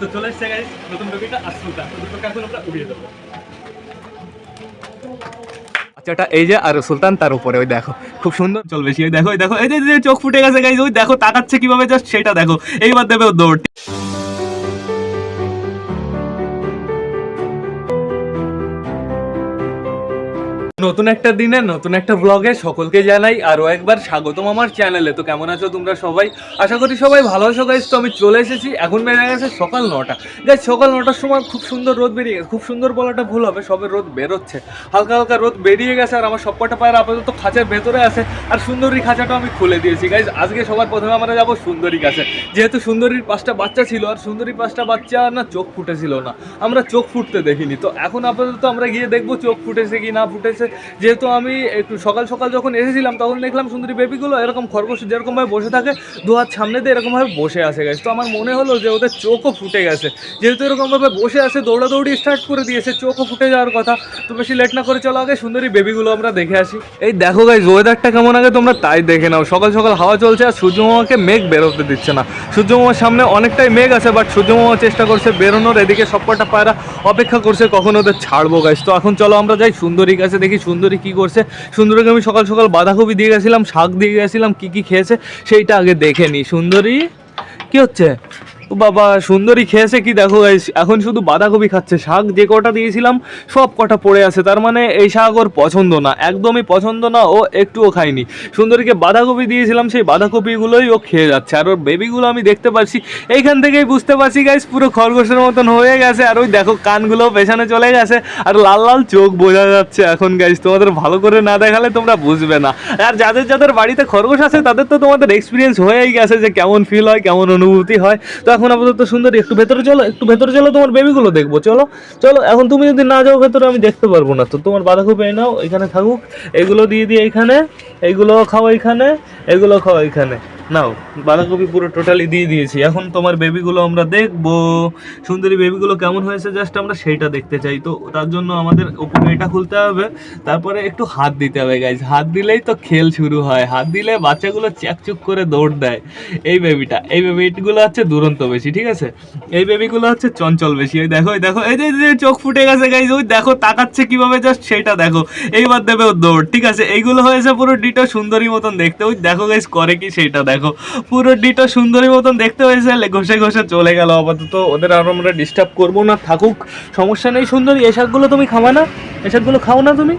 তো চলে এসছে গাইস নতুন টপিকটা সুলতান তো দুটো আমরা উড়িয়ে দেবো। বাচ্চাটা এই যে, আর সুলতান তার উপরে, ওই দেখো, খুব সুন্দর চল বেশি, ওই দেখো দেখো, এই যে চোখ ফুটে গেছে গাইজ ওই দেখো, তাকাচ্ছে কীভাবে জাস্ট সেটা দেখো। এইবার দেবে দৌড়। নতুন একটা দিনে, নতুন একটা ব্লগে সকলকে জানাই আরও একবার স্বাগতম আমার চ্যানেলে তো কেমন আছো তোমরা সবাই? আশা করি সবাই ভালো আছো গাইজ তো আমি চলে এসেছি। এখন বেড়ে গেছে সকাল নটা। গাইজ সকাল নটার সময় খুব সুন্দর রোদ বেরিয়ে গেছে। খুব সুন্দর বলাটা ভুল হবে, সবে রোদ বেরোচ্ছে। হালকা হালকা রোদ বেরিয়ে গেছে আর আমার সবকটা পায়ের আপাতত খাঁচার ভেতরে আছে। আর সুন্দরী খাঁচাটা আমি খুলে দিয়েছি। গাইজ আজকে সবার প্রথমে আমরা যাব সুন্দরী কাছে। যেহেতু সুন্দরীর পাঁচটা বাচ্চা ছিল আর সুন্দরীর পাঁচটা বাচ্চা না চোখ ফুটেছিল না। আমরা চোখ ফুটতে দেখিনি। তো এখন আপাতত আমরা গিয়ে দেখব চোখ ফুটেছে কি না ফুটেছে। যেহেতু আমি একটু সকাল সকাল যখন এসেছিলাম, তখন দেখলাম সুন্দরী বেবিগুলো এরকম খরগোশ যেরকমভাবে বসে থাকে, দু হাত সামনে দিয়ে এরকমভাবে বসে আসে গেছে তো আমার মনে হলো যে ওদের চোখও ফুটে গেছে। যেহেতু এরকমভাবে বসে আছে, দৌড়াদৌড়ি স্টার্ট করে দিয়েছে, চোখও ফুটে যাওয়ার কথা। তো বেশি লেট না করে চলো আগে সুন্দরী বেবিগুলো আমরা দেখে আসি। এই দেখো গাইজ ওয়েদারটা কেমন আগে তোমরা তাই দেখে নাও। সকাল সকাল হাওয়া চলছে আর সূর্যমামাকে মেঘ বেরোতে দিচ্ছে না। সূর্যমামার সামনে অনেকটাই মেঘ আছে বাট সূর্যমামা চেষ্টা করছে বেরোনোর। এদিকে সবকটা পায়রা অপেক্ষা করছে, কখন ওদের ছাড়বো গাইজ তো এখন চলো আমরা যাই সুন্দরী কাছে, দেখি সুন্দরী কি করছে। সুন্দরীকে আমি সকাল সকাল বাঁধাকপি দিয়ে গেছিলাম, শাক দিয়ে গেছিলাম, কি কি খেয়েছে, সেইটা আগে দেখে নি। সুন্দরী, কি হচ্ছে? বাবা, সুন্দরী খেয়েছে কি দেখো এখন শুধু বাঁধাকপি খাচ্ছে, শাক যে কটা দিয়েছিলাম, সব কটা পড়ে আছে। তার মানে এই শাক ওর পছন্দ না, একদমই পছন্দ না, ও একটুও খায়নি। সুন্দরীকে বাঁধাকপি দিয়েছিলাম, সেই বাঁধাকপিগুলোই ও খেয়ে যাচ্ছে। আর ওর বেবিগুলো আমি দেখতে পাচ্ছি, এইখান থেকেই বুঝতে পারছি গাইস পুরো খরগোশের মতন হয়ে গেছে, আর ওই দেখো কানগুলো পেছনে চলে গেছে, আর লাল লাল চোখ বোঝা যাচ্ছে এখন গাইস তোমাদের ভালো করে না দেখালে তোমরা বুঝবে না। আর যাদের যাদের বাড়িতে খরগোশ আছে, তাদের তো তোমাদের এক্সপিরিয়েন্স হয়েই গেছে যে কেমন ফিল হয়, কেমন অনুভূতি হয়। তো এখন আপাতত সুন্দর, একটু ভেতরে চলো, একটু ভেতরে চলো, তোমার বেবিগুলো দেখব, চলো চলো, এখন তুমি যদি না যাও ভেতরে, আমি দেখতে পারব না, তো তোমার বাঁধাকপি এই নাও, এখানে থাকুক, এগুলো দিয়ে দিয়ে এখানে, এগুলো খাও এখানে, এগুলো খাও এইখানে নাও, বাঁধাকপি পুরো টোটালি দিয়ে দিয়েছি। এখন তোমার বেবিগুলো আমরা দেখব। সুন্দরী বেবিগুলো কেমন হয়েছে জাস্ট আমরা সেইটা দেখতে চাই। তো তার জন্য আমাদের ওপরে এটা খুলতে হবে। তারপরে একটু হাত দিতে হবে গাইজ হাত দিলেই তো খেল শুরু হয়। হাত দিলে বাচ্চাগুলো চ্যাকচুক করে দৌড় দেয়। এই বেবিটা এই বেবিগুলো হচ্ছে দুরন্ত বেশি, ঠিক আছে? এই বেবিগুলো হচ্ছে চঞ্চল বেশি। ওই দেখো দেখো, এই যে চোখ ফুটে গেছে গাইজ ওই দেখো, তাকাচ্ছে কীভাবে জাস্ট সেটা দেখো। এইবার দেবে ও দৌড়, ঠিক আছে? এইগুলো হয়েছে পুরো ডিটো সুন্দরী মতন দেখতে। ওই দেখো গাইজ করে কি সেটা দেখো। পুরো ডিটা সুন্দরী মতন দেখতে হয়েছে ঘষে ঘষে চলে গেল আপাতত। ওদের আর আমরা ডিস্টার্ব করব না, থাকুক, সমস্যা নেই সুন্দরী এই শাকগুলো তুমি খাওয়া না? এই শাকগুলো খাও না তুমি?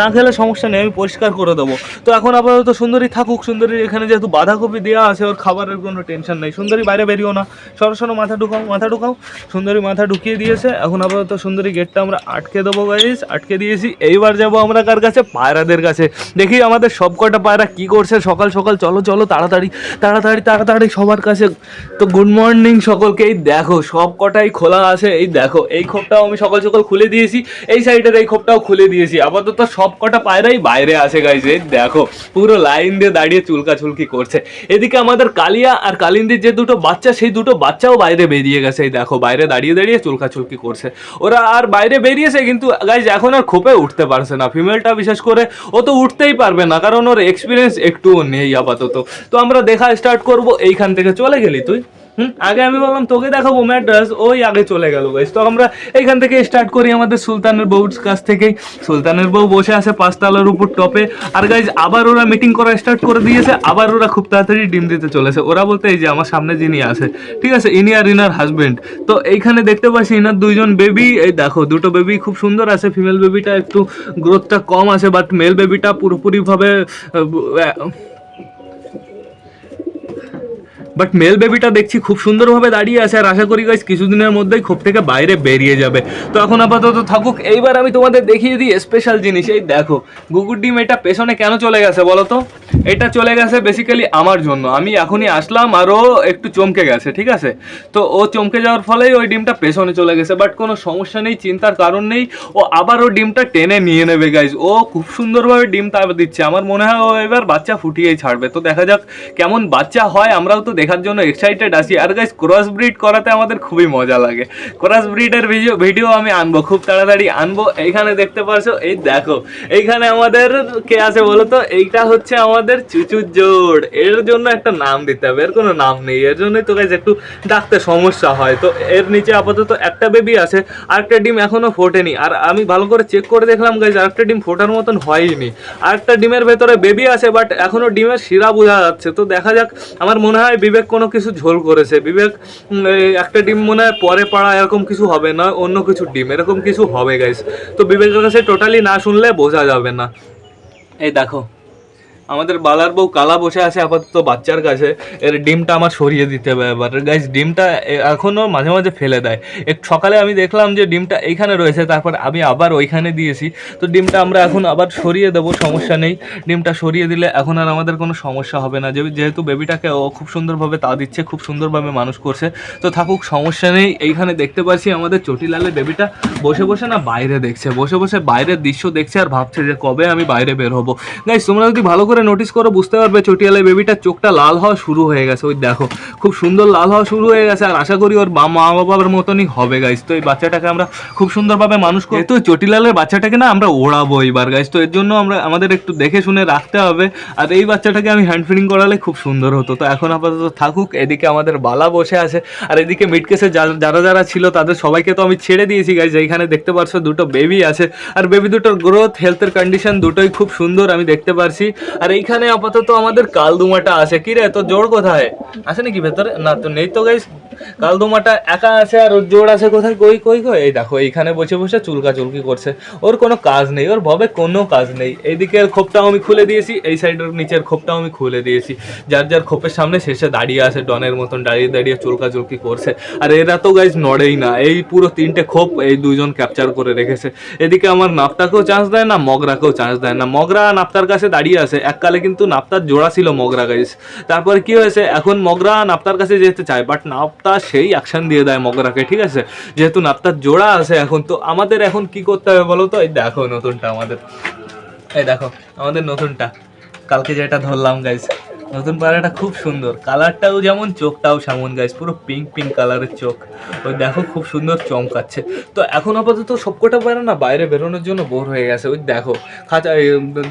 না খেলে সমস্যা নেই, আমি পরিষ্কার করে দেবো। তো এখন আপাতত সুন্দরী থাকুক, সুন্দরীর এখানে যেহেতু বাঁধাকপি দেওয়া আছে, ওর খাবারের কোনো টেনশন নেই। সুন্দরী বাইরে বেরিয়েও না। সরো সরো, মাথা ঢুকাও মাথা ঢুকাও। সুন্দরী মাথা ঢুকিয়ে দিয়েছে। এখন আপাতত সুন্দরী গেটটা আমরা আটকে দেবো গাইজ আটকে দিয়েছি। এইবার যাব আমরা কার কাছে? পায়রাদের কাছে। দেখি আমাদের সবকটা পায়রা কী করছে। সকাল সকাল, চলো চলো, তাড়াতাড়ি তাড়াতাড়ি তাড়াতাড়ি সবার কাছে। তো গুড মর্নিং সকলকে। এই দেখো সব কটাই খোলা আছে। এই দেখো, এই খোপটাও আমি সকাল সকাল খুলে দিয়েছি। এই সাইডের এই খোপটাও খুলে দিয়েছি। আপাতত সব কটা পায়রাই বাইরে আসে গাইছে এই দেখো, পুরো লাইন দিয়ে দাঁড়িয়ে চুলকা চুলকি করছে। এদিকে আমাদের কালিয়া আর কালিন্দির যে দুটো বাচ্চা, সেই দুটো বাচ্চাও বাইরে বেরিয়ে গেছে, এই দেখো, বাইরে দাঁড়িয়ে দাঁড়িয়ে চুলকা চুলকি করছে। ওরা আর বাইরে বেরিয়েছে, কিন্তু গাইজ এখন আর খোপে উঠতে পারছে না। ফিমেলটা বিশেষ করে, ও তো উঠতেই পারবে না, কারণ ওর এক্সপিরিয়েন্স একটুও নেই আপাতত। তো আমরা দেখা স্টার্ট করব, এইখান থেকে চলে গেলি তুই? হুম? আগে আমি বললাম, তোকে দেখাবো ম্যাড্রাস। ওই আগে চলে গেল গাইস তো আমরা এইখান থেকে স্টার্ট করি আমাদের সুলতানের বউর কাছ থেকেই। সুলতানের বউ বসে আছে পাঁচতলার উপর টপে। আর গাইজ আবার ওরা মিটিং করা স্টার্ট করে দিয়েছে। আবার ওরা খুব তাড়াতাড়ি ডিম দিতে চলেছে। ওরা বলতে, এই যে আমার সামনে যিনি আছে, ঠিক আছে? ইনি আর ইনার হাজবেন্ড তো এইখানে দেখতে পাচ্ছি ইনার দুইজন বেবি এই দেখো, দুটো বেবি খুব সুন্দর আছে। ফিমেল বেবিটা একটু গ্রোথটা কম আছে বাট মেল বেবিটা পুরোপুরিভাবে বাট মেল বেবিটা দেখছি খুব সুন্দরভাবে দাঁড়িয়ে আছে আর আশা করি গাইজ কিছুদিনের মধ্যেই খোপ থেকে বাইরে বেরিয়ে যাবে। তো এখন আপাতত থাকুক, এইবার আমি তোমাদের দেখিয়ে দিই স্পেশাল জিনিস। এই দেখো, গুগুর ডিম এটা পেছনে কেন চলে গেছে বলো তো? এটা চলে গেছে বেসিক্যালি আমার জন্য। আমি এখনই আসলাম আর ও একটু চমকে গেছে, ঠিক আছে? তো ও চমকে যাওয়ার ফলেই ওই ডিমটা পেছনে চলে গেছে। বাট কোনো সমস্যা নেই, চিন্তার কারণ নেই। ও আবার ও ডিমটা টেনে নিয়ে নেবে গাইজ ও খুব সুন্দরভাবে ডিম তাপ দিচ্ছে। আমার মনে হয় ও এবার বাচ্চা ফুটিয়েই ছাড়বে। তো দেখা যাক কেমন বাচ্চা হয়, আমরাও তো দেখার দেখার জন্য এক্সাইটেড আছি। আর গাইস ক্রস ব্রিড করাতে আমাদের খুবই মজা লাগে। ক্রস ব্রিডের ভিডিও ভিডিও আমি আনব, খুব তাড়াতাড়ি আনব। এইখানে দেখতে পারছ, এই দেখো, এইখানে আমাদের কে আছে বলো তো? এইটা হচ্ছে আমাদের চুচুর জোড় এর জন্য একটা নাম দিতে হবে, এর কোনো নাম নেই। এর জন্যই তো গাইস একটু ডাকতে সমস্যা হয়। তো এর নিচে আপাতত একটা বেবি আছে আর একটা ডিম এখনও ফোটেনি। আর আমি ভালো করে চেক করে দেখলাম গাইজ আরেকটা ডিম ফোটার মতন হয়নি। আরেকটা ডিমের ভেতরে বেবি আছে বাট এখনও ডিমের শিরা বোঝা যাচ্ছে। তো দেখা যাক, আমার মনে হয় বিবেক কোনো কিছু ঝোল করেছে। বিবেক একটা ডিম মনে হয় পরে পাড়া এরকম কিছু হবে না, অন্য কিছু ডিম, এরকম কিছু হবে গাইস তো বিবেকের কাছে টোটালি না শুনলে বোঝা যাবে না। এই দেখো আমাদের বালার বউ কালা বসে আছে, আপাতত বাচ্চার কাছে। এর ডিমটা আমার সরিয়ে দিতে হবে এবার। গাইজ ডিমটা এ- এখনও মাঝে মাঝে ফেলে দেয়। এক, সকালে আমি দেখলাম যে ডিমটা এইখানে রয়েছে, তারপর আমি আবার ওইখানে দিয়েছি। তো ডিমটা আমরা এখন আবার সরিয়ে দেবো, সমস্যা নেই। ডিমটা সরিয়ে দিলে এখন আর আমাদের কোনো সমস্যা হবে না। যেহেতু বেবিটাকে ও খুব সুন্দরভাবে তা দিচ্ছে, খুব সুন্দরভাবে মানুষ করছে। তো থাকুক, সমস্যা নেই। এইখানে দেখতে পাচ্ছি আমাদের চটিলালের বেবিটা বসে বসে না বাইরে দেখছে, বসে বসে বাইরের দৃশ্য দেখছে আর ভাবছে যে কবে আমি বাইরে বের হব। গাইজ তোমরা যদি ভালো করে নোটিস করো, বুঝতে পারবে চটিয়ালের বেবিটার চোখটা লাল হওয়া শুরু হয়ে গেছে। ওই দেখো, খুব সুন্দর লাল হওয়া শুরু হয়ে গেছে আর আশা করি ওর মা মা বাবার মতনই হবে গাইজ তো এই বাচ্চাটাকে আমরা খুব সুন্দরভাবে মানুষ করি তো চটিলালের বাচ্চাটাকে না আমরা ওড়াবো এবার গাইজ তো এর জন্য আমরা, আমাদের একটু দেখে শুনে রাখতে হবে। আর এই বাচ্চাটাকে আমি হ্যান্ড ফিডিং করালে খুব সুন্দর হতো। তো এখন আপাতত থাকুক, এদিকে আমাদের বালা বসে আছে। আর এদিকে মিটকেসে যারা যারা ছিল, তাদের সবাইকে তো আমি ছেড়ে দিয়েছি গাইজ এইখানে দেখতে পারছ দুটো বেবি আছে। আর বেবি দুটোর গ্রোথ হেলথের কন্ডিশন দুটোই খুব সুন্দর, আমি দেখতে পারছি। আর এইখানে আপাতত আমাদের কালদুমাটা আছে। কি রে, তোর জোর কোথায়? আছে নাকি ভেতরে? না, তো নেই তো গাইজ কালদুমাটা একা আছে আর ওর জোর আছে কোথায়? কই কই কই? এই দেখো, এইখানে বসে বসে চুলকা চুলকি করছে। ওর কোনো কাজ নেই, ওর ভবে কোনো কাজ নেই। এইদিকের খোপটাও আমি খুলে দিয়েছি, এই সাইডের নিচের খোপটাও আমি খুলে দিয়েছি। যার যার খোপের সামনে শেষে দাঁড়িয়ে আছে, ডনের মতন দাঁড়িয়ে দাঁড়িয়ে চুলকা চুলকি করছে। আর এরা তো গাইজ নড়েই না, এই পুরো তিনটে খোপ এই দুজন ক্যাপচার করে রেখেছে। এদিকে আমার নাপতাকেও চান্স দেয় না, মগরাকেও চান্স দেয় না। মগরা নাপতার কাছে দাঁড়িয়ে আছে এককালে কিন্তু নাপতার জোড়া ছিল মগরা গাইজ তারপর কি হয়েছে? এখন মগরা নাপতার কাছে যেতে চায় বাট নাপ্তা সেই অ্যাকশন দিয়ে দেয় মগরাকে, ঠিক আছে? যেহেতু নাপ্তার জোড়া আছে এখন, তো আমাদের এখন কি করতে হবে বলো তো? এই দেখো নতুনটা আমাদের। এই দেখো, আমাদের নতুনটা। কালকে যেটা ধরলাম গাইজ নতুন পায়রাটা খুব সুন্দর। কালারটাও যেমন চোখটাও সেমন গাইস পুরো পিঙ্ক পিঙ্ক কালারের চোখ। ওই দেখো খুব সুন্দর চমকাচ্ছে। তো এখন আপাতত সবকটা পায়রা না বাইরে বেরোনোর জন্য বোর হয়ে গেছে। ওই দেখো, খাঁচা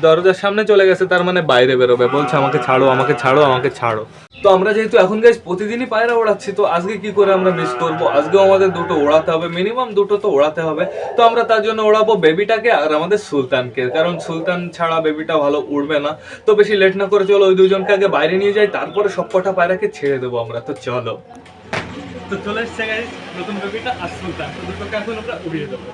দরজার সামনে চলে গেছে, তার মানে বাইরে বেরোবে। বলছে আমাকে ছাড়ো আমাকে ছাড়ো আমাকে ছাড়ো। তো আমরা যেহেতু এখন গাইজ প্রতিদিনই পায়রা ওড়াচ্ছি, তো আজকে কি করে আমরা মিস করব? আজকেও আমাদের দুটো ওড়াতে হবে মিনিমাম দুটো তো ওড়াতে হবে। তো আমরা তার জন্য ওড়াবো বেবিটাকে আর আমাদের সুলতানকে, কারণ সুলতান ছাড়া বেবিটা ভালো উড়বে না। তো বেশি লেট না করে চলো ওই দুজনকে আগে বাইরে নিয়ে যাই, তারপরে সবকটা পায়রাকে ছেড়ে দেবো আমরা। তো চলো। তো চলে এসছে গাইজ নতুন বেবিটা আর সুলতান। দুটোকে এখন আমরা উড়িয়ে দেবো।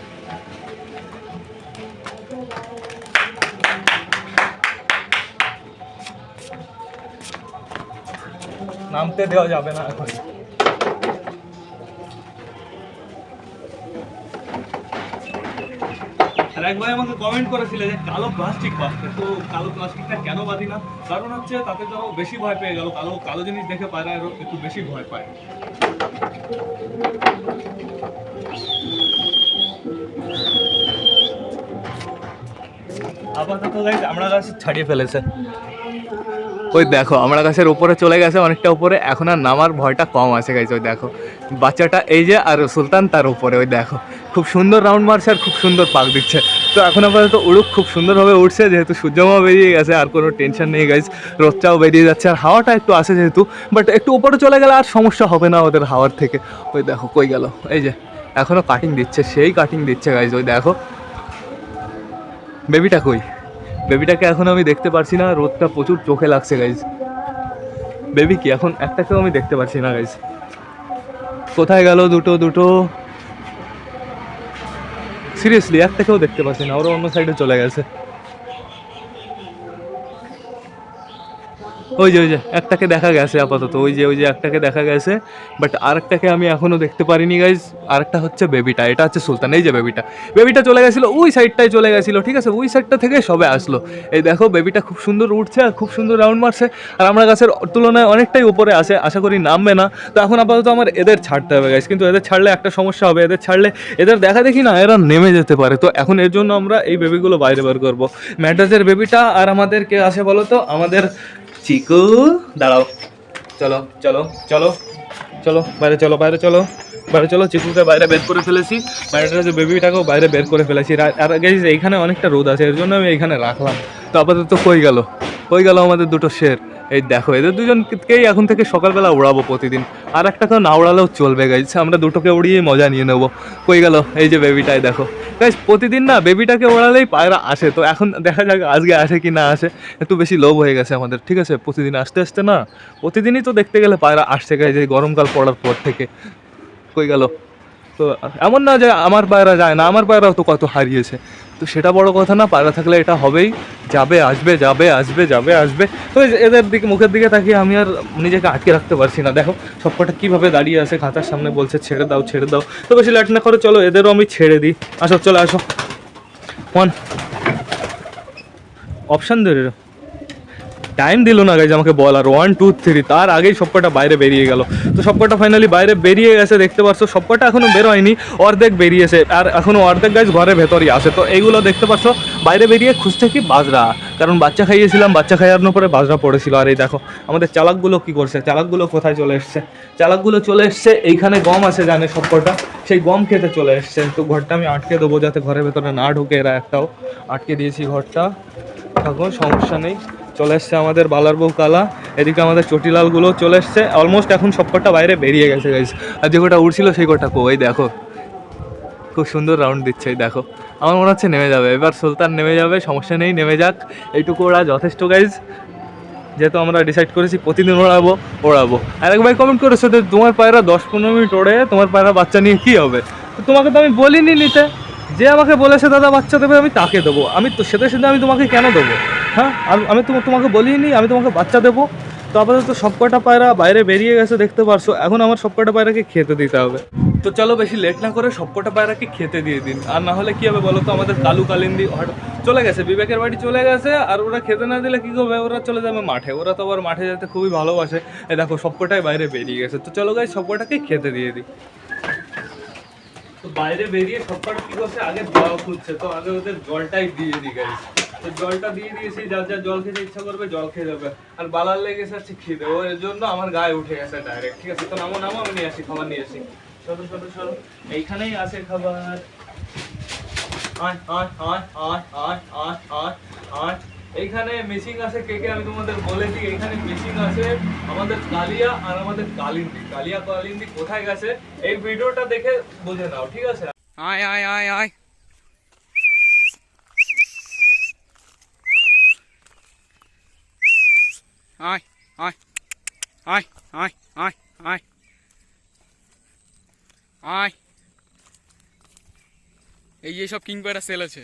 নামতে দেওয়া যাবে না এখন। আর এক ভাই আমাকে কমেন্ট করেছিল যে কালো প্লাস্টিক বাঁধতে তো কালো প্লাস্টিকটা কেন বাঁধি না? কারণ হচ্ছে তাতে তো বেশি ভয় পেয়ে গেল। কালো কালো জিনিস দেখে পায়রা আরও একটু বেশি ভয় পায়। আপাতত আমরা গাছ ছাড়িয়ে ফেলেছে। ওই দেখো, আমরা গাছের উপরে চলে গেছে অনেকটা উপরে, এখন আর নামার ভয়টা কম আছে গাইজ ওই দেখো। বাচ্চাটা এই যে, আর সুলতান তার উপরে, ওই দেখো। খুব সুন্দর রাউন্ড মারছে আর খুব সুন্দর পাক দিচ্ছে। তো এখন আপাতত উড়ুক, খুব সুন্দরভাবে উঠছে যেহেতু সূর্যমা বেরিয়ে গেছে, আর কোনো টেনশন নেই গাইজ রোদটাও বেরিয়ে যাচ্ছে, আর হাওয়াটা একটু আসে যেহেতু বাট একটু উপরে চলে গেলে আর সমস্যা হবে না ওদের হাওয়ার থেকে। ওই দেখো, কই গেল? এই যে এখনও কাটিং দিচ্ছে, সেই কাটিং দিচ্ছে গাইজ ওই দেখো। বেবিটা কই? বেবিটাকে এখন আমি দেখতে পারছি না, রোদটা প্রচুর চোখে লাগছে গাইজ বেবি কি, এখন একটাকেও আমি দেখতে পারছি না গাইজ কোথায় গেল দুটো দুটো? সিরিয়াসলি একটাকেও দেখতে পাচ্ছি না, ওরা অন্য সাইডে চলে গেছে। ওই যে ওই যে, একটাকে দেখা গেছে আপাতত, ওই যে ওই যে একটাকে দেখা গেছে বাট আরেকটাকে আমি এখনও দেখতে পারিনি গাইজ আরেকটা হচ্ছে বেবিটা, এটা হচ্ছে সুলতান, এই যে বেবিটা। বেবিটা চলে গেছিল, ওই সাইডটায় চলে গেছিল, ঠিক আছে? ওই সাইডটা থেকে সবে আসলো। এই দেখো, বেবিটা খুব সুন্দর উঠছে আর খুব সুন্দর রাউন্ড মারছে, আর আমরা গাছের তুলনায় অনেকটাই উপরে আসে আশা করি নামবে না। তো এখন আপাতত আমার এদের ছাড়তে হবে গাইজ কিন্তু এদের ছাড়লে একটা সমস্যা হবে, এদের ছাড়লে এদের দেখা দেখি না, এরা নেমে যেতে পারে। তো এখন এর জন্য আমরা এই বেবিগুলো বাইরে বের করব। ম্যাড্রাসের বেবিটা আর আমাদের কে বলো তো? আমাদের চিকু, দাঁড়াও। চলো চলো চলো চলো, বাইরে চলো বাইরে চলো বাইরে চলো, চিকুকে বাইরে বের করে ফেলেছি। বাইরেটা যে বেবিটাকেও বাইরে বের করে ফেলেছি। আর গেছি এইখানে অনেকটা রোদ আছে, এর জন্য আমি এখানে রাখলাম। তো আপাতত হয়ে গেল হয়ে গেল আমাদের দুটো শের। এই দেখো, এদের দুজনকেই এখন থেকে সকালবেলা উড়াবো প্রতিদিন। আর একটা কেউ না উড়ালেও চলবে গাইজ আমরা দুটোকে উড়িয়ে মজা নিয়ে নেব। কই গেল? এই যে বেবিটাই দেখো। গাইজ প্রতিদিন না বেবিটাকে ওড়ালেই পায়রা আসে। তো এখন দেখা যাক, আজকে আসে কি না আসে। একটু বেশি লোভ হয়ে গেছে আমাদের, ঠিক আছে? প্রতিদিন আসতে আসতে না, প্রতিদিনই তো দেখতে গেলে পায়রা আসছে গাইজ এই গরমকাল পড়ার পর থেকে। কই গেল? তো, এমন না যে আমার পায়রা যায় না, আমার পায়রাও তো কত হারিয়েছে। তো সেটা বড় কথা না পায়রা থাকলে এটা হবেই। যাবে, আসবে যাবে আসবে যাবে, আসবে। তো এদের দিকে, মুখের দিকে তাকিয়ে আমি আর নিজেকে আটকে রাখতে পারছি না। দেখো, সবকটা কীভাবে দাঁড়িয়ে আছে, খাতার সামনে বলছে, ছেড়ে দাও ছেড়ে দাও। তো বেশি লাট না করে, চলো, এদেরও আমি ছেড়ে দিই। আসো, চলো, আসো। অপশান ধরে টাইম দিল না গাইজ আমাকে বলার। ওয়ান টু থ্রি তার আগেই সবকটা বাইরে বেরিয়ে গেল। তো সবকটা ফাইনালি বাইরে বেরিয়ে গেছে, দেখতে পাচ্ছ সবকটা এখনও বেরোয়নি, অর্ধেক বেরিয়েছে। আর এখনও অর্ধেক গাইজ ঘরের ভেতরই আছে। তো এইগুলো দেখতে পাচ্ছ বাইরে বেরিয়ে খুঁজছে কি বাজরা? কারণ বাচ্চা খাইয়েছিলাম, বাচ্চা খাইয়ানোর পরে বাজরা পড়েছিল। আর এই দেখো, আমাদের চালাকগুলো কি করছে? চালাকগুলো কোথায় চলে এসছে? চালাকগুলো চলে এসছে, এইখানে গম আছে জানে সবকটা। সেই গম খেতে চলে এসছে। তো ঘরটা আমি আটকে দেবো যাতে ঘরের ভেতরে না ঢুকে এরা একটাও। আটকে দিয়েছি ঘরটা। এখন সমস্যা নেই। চলে এসছে আমাদের বালার বউ কালা। এদিকে আমাদের চটিলালগুলো চলে এসছে। অলমোস্ট এখন সবকটা বাইরে বেরিয়ে গেছে গাইজ আর যে কটা উড়ছিল সেই কটা কো, এই দেখো। খুব সুন্দর রাউন্ড দিচ্ছে, এই দেখো। আমার মনে হচ্ছে নেমে যাবে। এবার সুলতান নেমে যাবে, সমস্যা নেই, নেমে যাক। এইটুকু ওরা যথেষ্ট গাইজ যেহেতু আমরা ডিসাইড করেছি প্রতিদিন ওড়াবো ওড়াবো। আর এক ভাই কমেন্ট করেছ যে, তোমার পায়রা দশ পনেরো মিনিট ওড়ে, তোমার পায়রা বাচ্চা নিয়ে কী হবে? তো তোমাকে তো আমি বলিনি নিতে। যে আমাকে বলেছে, দাদা, বাচ্চা দেবে, আমি তাকে দেবো। আমি তো, সেটা সেটা আমি তোমাকে কেন দেবো? হ্যাঁ আমি তো তোমাকে বলিনি, আমি তোমাকে বাচ্চা দেবো। তো আপাতত সবকটা পায়রা বাইরে বেরিয়ে গেছে, দেখতে পারছ। এখন আমার সবকটা পায়রাকে খেতে দিতে হবে। তো চলো বেশি লেট না করে সব কটা পায়রাকে খেতে দিয়ে দিন। আর না হলে কি হবে বলো তো, আমাদের কালু কালিন্দি চলে গেছে, বিবেকের বাড়ি চলে গেছে, আর ওরা খেতে না দিলে কি করবে? ওরা চলে যাবে মাঠে। ওরা তো আবার মাঠে যেতে খুবই ভালোবাসে। দেখো সবকটাই বাইরে বেরিয়ে গেছে। তো চলো গাই সবকটাকে খেতে দিয়ে দিই। বাইরে বেরিয়ে সবকটা কি করছে আগে জল খুঁজছে। তো আগে ওদের জলটাই দিয়ে দিই গাই তো জলটা দিয়ে দিয়েছি যার যার জল খেতে ইচ্ছা করবে, জল খেয়ে যাবে। আর বালার লেগে গেছে খিদে। ও এর জন্য আমার গায়ে উঠে গেছে ডাইরেক্ট ঠিক আছে? তো নামো নামো, আমি নিয়ে আসি, খাবার নিয়ে আসি। সরো সরো সরো। এইখানেই আছে খাবার। আয় আয় আয় আয় আয় আয় আয় আয়। এইখানে মিসিং আছে, কে কে আমি তোমাদের বলে দিই এইখানে মিসিং আছে আমাদের কালিয়া আর আমাদের কালিন্দি। কালিয়া, কালিন্দি কোথায় গেছে? এই ভিডিওটা দেখে বুঝে নাও, ঠিক আছে? আয় আয় আয় আয়। এই যে সব কিং পায়রা সেল আছে।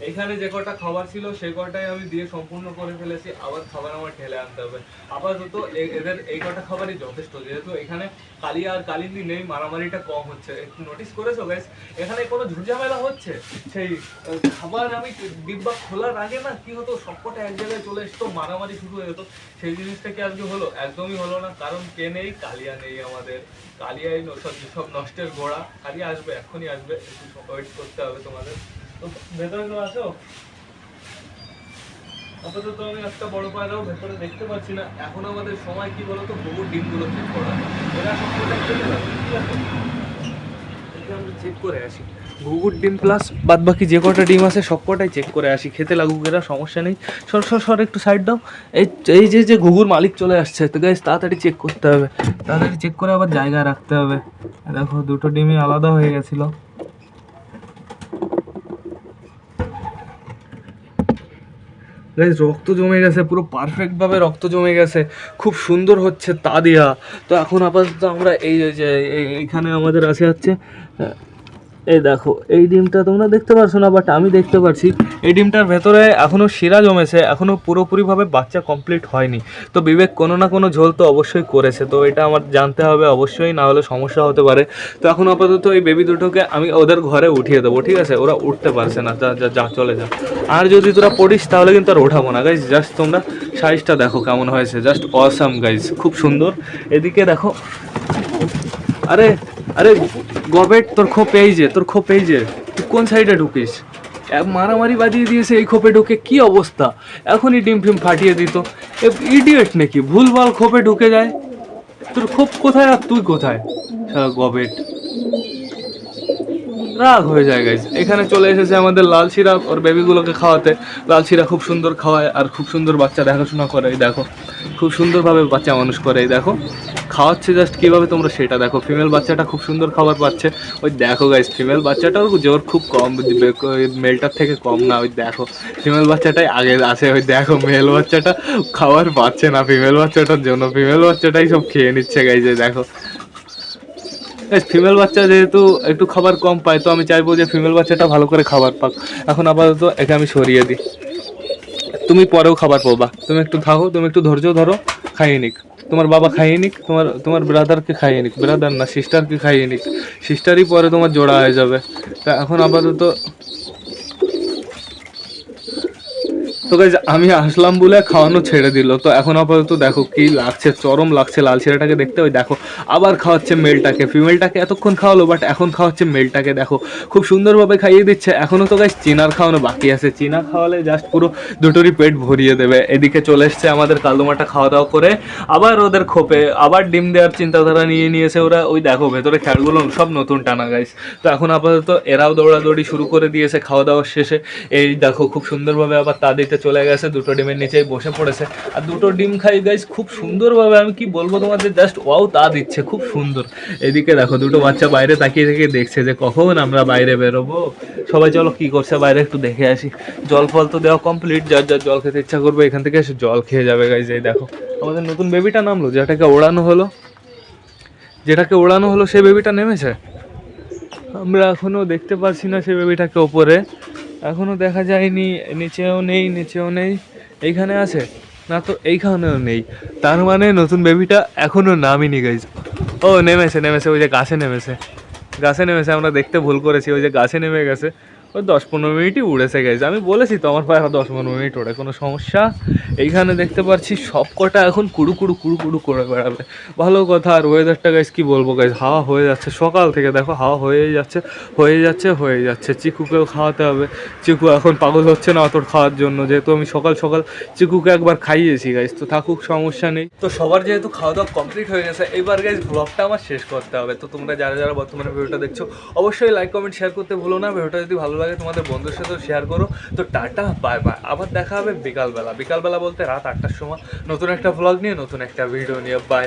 এখানে যে কটা খাবার ছিল সে কটাই আমি দিয়ে সম্পূর্ণ করে ফেলেছি। আবার খাবার আমার ঢেলে আনতে হবে। আপাতত এদের এই কটা খাবারই যথেষ্ট। যেহেতু এখানে কালিয়া আর কালিন্দি নেই, মারামারিটা কম হচ্ছে। একটু নোটিস করেছ গাইস এখানে কোনো ঝুটঝামেলা হচ্ছে? সেই খাবার আমি ডিব্বা খোলার আগে না কি হতো? সবকটা এক জায়গায় চলে আসতো মারামারি শুরু হয়ে যেত। সেই জিনিসটা কি আজকে হলো? একদমই হলো না। কারণ কে নেই? কালিয়া নেই আমাদের। কালিয়াই সব সব নষ্টের গোড়া। কালিয়া আসবে এখনই আসবে। একটু ওয়েট করতে হবে তোমাদের। ভেতরে আছো? আপাতত আমি একটা বড় পায়রাও ভেতরে দেখতে পাচ্ছি না। এখন আমাদের সময় কি বলতো? বহু ডিমগুলো চেক করা। এরা আমরা চেক করে আসি। ঘুঘুর ডিম প্লাস বাদ বাকি যে কটা ডিম আছে, সব কটাই চেক করে আসি। খেতে লাগুক এরা, সমস্যা নেই। সর সর সর, একটু সাইড দাও। এই এই যে যে ঘুঘুর মালিক চলে আসছে, তো গাইজ তাড়াতাড়ি চেক করতে হবে। তাড়াতাড়ি চেক করে আবার জায়গা রাখতে হবে। দেখো, দুটো ডিমই আলাদা হয়ে গেছিল। গাইজ রক্ত জমে গেছে, পুরো পারফেক্টভাবে রক্ত জমে গেছে। খুব সুন্দর হচ্ছে তা দিয়া তো এখন আপাতত আমরা এই যে, এই- এইখানে আমাদের আসে হচ্ছে এই দেখো, এই ডিমটা তোমরা দেখতে পারছ না বাট আমি দেখতে পারছি। এই ডিমটার ভেতরে এখনও শিরা জমেছে, এখনও পুরোপুরিভাবে বাচ্চা কমপ্লিট হয়নি। তো বিবেক, কোনো না কোনো ঝোল তো অবশ্যই করেছে, তো এটা আমার জানতে হবে অবশ্যই, না হলে সমস্যা হতে পারে। তো এখন আপাতত এই বেবি দুটোকে আমি ওদের ঘরে উঠিয়ে দেবো, ঠিক আছে? ওরা উঠতে পারছে না, যা যা যা, চলে যা। আর যদি তোরা পড়িস, তাহলে কিন্তু আর ওঠাবো না। গাইজ জাস্ট তোমরা সাইজটা দেখো কেমন হয়েছে জাস্ট অসাম গাইজ খুব সুন্দর। এদিকে দেখো আরে আরে গবেট, তোর খোপ এই যে, তোর খোপ এই যে। তুই কোন সাইডে ঢুকিস? মারামারি বাজিয়ে দিয়েছে এই খোপে ঢুকে কি অবস্থা? এখনই ডিম ফিম ফাটিয়ে দিত। ইডিয়েট নাকি? ভুলভাল খোপে ঢুকে যায়। তোর খোপ কোথায় আর তুই কোথায়? গবেট। রাগ হয়ে যায় গাইজ এখানে চলে এসেছে আমাদের লাল শিরা ওর বেবিগুলোকে খাওয়াতে। লাল শিরা খুব সুন্দর খাওয়ায় আর খুব সুন্দর বাচ্চা দেখাশোনা করে, এই দেখো। খুব সুন্দরভাবে বাচ্চা মানুষ করে, এই দেখো। খাওয়াচ্ছে জাস্ট কীভাবে তোমরা সেটা দেখো। ফিমেল বাচ্চাটা খুব সুন্দর খাবার পাচ্ছে। ওই দেখো গাইজ ফিমেল বাচ্চাটাও জোর খুব কম মেলটার থেকে কম না, ওই দেখো। ফিমেল বাচ্চাটাই আগে আছে, ওই দেখো মেল বাচ্চাটা খাবার পাচ্ছে না। ফিমেল বাচ্চাটার জন্য ফিমেল বাচ্চাটাই সব খেয়ে নিচ্ছে গাইজে দেখো। ফিমেল বাচ্চা যেহেতু একটু খাবার কম পায়, তো আমি চাইব যে ফিমেল বাচ্চাটা ভালো করে খাবার পাক। এখন আপাতত একে আমি সরিয়ে দিই। তুমি পরেও খাবার পাবা। তুমি একটু থাকো তুমি একটু ধৈর্য ধরো, খাইয়ে নিক। তোমার বাবা খাইয়ে নিক, তোমার তোমার ব্রাদারকে খাইয়ে নিক। ব্রাদার না সিস্টারকে খাইয়ে নিক। সিস্টারই পরে তোমার জোড়া হয়ে যাবে। তা এখন আপাতত তো গাইজ আমি আসলাম বলে খাওয়ানো ছেড়ে দিল। তো এখন আপাতত দেখো কি লাগছে, চরম লাগছে লাল ছেলেটাকে দেখতে। ওই দেখো, আবার খাওয়াচ্ছে মেলটাকে। ফিমেলটাকে এতক্ষণ খাওয়ালো বাট এখন খাওয়াচ্ছে মেলটাকে। দেখো, খুব সুন্দরভাবে খাইয়ে দিচ্ছে। এখনও তো গাইজ চিনার খাওয়ানো বাকি আছে। চিনা খাওয়ালে জাস্ট পুরো দুটোরই পেট ভরিয়ে দেবে। এদিকে চলে এসছে আমাদের কালদমাটা খাওয়া দাওয়া করে। আবার ওদের খোপে, আবার ডিম দেওয়ার চিন্তাধারা নিয়ে নিয়েছে ওরা। ওই দেখো, ভেতরে খেয়ালগুলো সব নতুন টানা গাইস তো এখন আপাতত এরাও দৌড়াদৌড়ি শুরু করে দিয়েছে খাওয়া দাওয়ার শেষে। এই দেখো, খুব সুন্দরভাবে আবার তা দিতে চলে গেছে, দুটো ডিমের নিচেই বসে পড়েছে। আর দুটো ডিম খাই গাইস খুব সুন্দরভাবে আমি কি বলব তোমাদের জাস্ট ওয়াও তা দিচ্ছে, খুব সুন্দর। এদিকে দেখো, দুটো বাচ্চা বাইরে তাকিয়ে থেকে দেখছে যে কখন আমরা বাইরে বেরোবো। সবাই চলো কি করছে, বাইরে একটু দেখে আসি। জল ফল তো দেওয়া কমপ্লিট যার যার জল খেতে ইচ্ছা করবে, এখান থেকে এসে জল খেয়ে যাবে গাইজ এই দেখো। আমাদের নতুন বেবিটা নামলো, যেটাকে ওড়ানো হলো। যেটাকে ওড়ানো হলো, সে বেবিটা নেমেছে? আমরা এখনও দেখতে পারছি না সে বেবিটাকে ওপরে। এখনও দেখা যায়নি, নিচেও নেই নিচেও নেই। এইখানে আছে? না তো, এইখানেও নেই। তার মানে নতুন বেবিটা এখনও নামিনি গাইজ ও, নেমেছে নেমেছে, ওই যে গাছে নেমেছে। গাছে নেমেছে, আমরা দেখতে ভুল করেছি, ওই যে গাছে নেমে গেছে। ওই দশ পনেরো মিনিটই উড়েছে গেছে আমি বলেছি তো, আমার পায়ে দশ পনেরো মিনিট ওড়ে, কোনো সমস্যা? এইখানে দেখতে পাচ্ছি সব কটা এখন কুড়ু কুড়ু কুড়ু কুড়ু করে বেড়াবে। ভালো কথা, আর ওয়েদারটা গাইজ কি বলব গাইজ হাওয়া হয়ে যাচ্ছে, সকাল থেকে দেখো, হাওয়া হয়েই যাচ্ছে হয়ে যাচ্ছে হয়ে যাচ্ছে। চিকুকেও খাওয়াতে হবে। চিকু এখন পাগল হচ্ছে না অত খাওয়ার জন্য, যেহেতু আমি সকাল সকাল চিকুকে একবার খাইয়েছি গাইজ তো থাকুক, সমস্যা নেই। তো সবার যেহেতু খাওয়া দাওয়া কমপ্লিট হয়ে গেছে, এবার গাইজ ব্লগটা আমার শেষ করতে হবে। তো তোমরা যারা যারা বর্তমানে ভিডিওটা দেখছ, অবশ্যই লাইক কমেন্ট শেয়ার করতে ভুলো না। ভিডিওটা যদি ভালো লাগে তোমাদের বন্ধুর সাথেও শেয়ার করো। তো টাটা বাই বাই আবার দেখা হবে বিকালবেলা। বিকালবেলা বলতে রাত আটটার সময়। নতুন একটা ব্লগ নিয়ে, নতুন একটা ভিডিও নিয়ে। বাই